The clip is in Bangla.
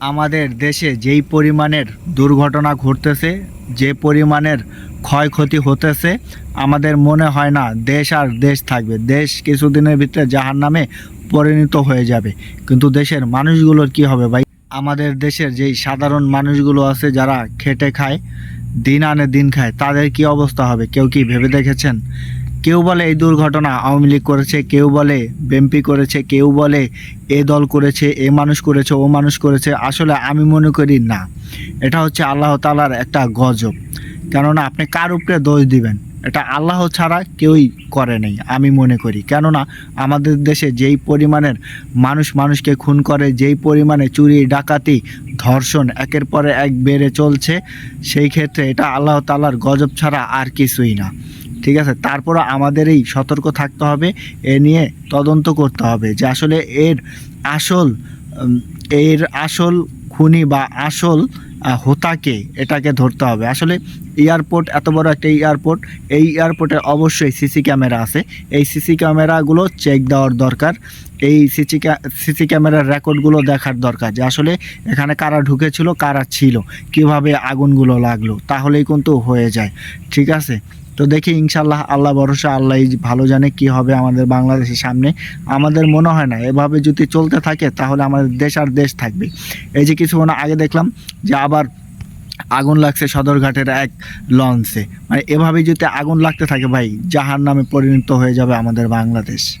আমাদের দেশে যেই পরিমাণের দুর্ঘটনা ঘটতেছে, যে পরিমাণের ক্ষয়ক্ষতি হতেছে, আমাদের মনে হয় না দেশ আর দেশ থাকবে। দেশ কিছুদিনের ভিতরে জাহার নামে পরিণত হয়ে যাবে। কিন্তু দেশের মানুষগুলোর কি হবে ভাই? আমাদের দেশের যেই সাধারণ মানুষগুলো আছে যারা খেটে খায়, দিন আনে দিন খায়, তাদের কি অবস্থা হবে? কেউ কি ভেবে দেখেছেন? কেউ বলে এই দুর্ঘটনা আওয়ামী লীগ করেছে, কেউ বলে বিএনপি করেছে, কেউ বলে এ দল করেছে, এ মানুষ করেছে, ও মানুষ করেছে, আসলে আমি মনে করি না। এটা হচ্ছে আল্লাহ তালার একটা গজব। কেননা আপনি কার উপরে দোষ দিবেন? এটা আল্লাহ ছাড়া কেউই করে নেই, আমি মনে করি। কেননা আমাদের দেশে যেই পরিমাণের মানুষ মানুষকে খুন করে, যেই পরিমাণে চুরি, ডাকাতি, ধর্ষণ একের পরে এক বেড়ে চলছে, সেই ক্ষেত্রে এটা আল্লাহ তালার গজব ছাড়া আর কিছুই না। ঠিক আছে? তারপরও আমাদেরই সতর্ক থাকতে হবে, এ নিয়ে তদন্ত করতে হবে যে আসলে এর আসল এর আসল খুনি বা আসল হোতাকে এটাকে ধরতে হবে। আসলে এয়ারপোর্ট, এত বড় একটা এয়ারপোর্ট, এই এয়ারপোর্টে অবশ্যই সিসি ক্যামেরা আছে। এই সিসি ক্যামেরাগুলো চেক দেওয়ার দরকার। এই সিসি সিসি ক্যামেরার রেকর্ডগুলো দেখার দরকার যে আসলে এখানে কারা ঢুকেছিল, কারা ছিল, কীভাবে আগুনগুলো লাগল, তাহলেই কিন্তু হয়ে যায়। ঠিক আছে? তো দেখি ইনশাল্লাহ আল্লাহ ভরসা আল্লাহ ভালো জানে কি হবে আমাদের বাংলাদেশের সামনে। আমাদের মনে হয় না, এভাবে যদি চলতে থাকে তাহলে আমাদের দেশ আর দেশ থাকবে। এই যে কিছুক্ষণ আগে দেখলাম যে আবার আগুন লাগছে সদরঘাটের এক লঞ্চে। মানে এভাবে যদি আগুন লাগতে থাকে ভাই জাহার নামে পরিণত হয়ে যাবে আমাদের বাংলাদেশ।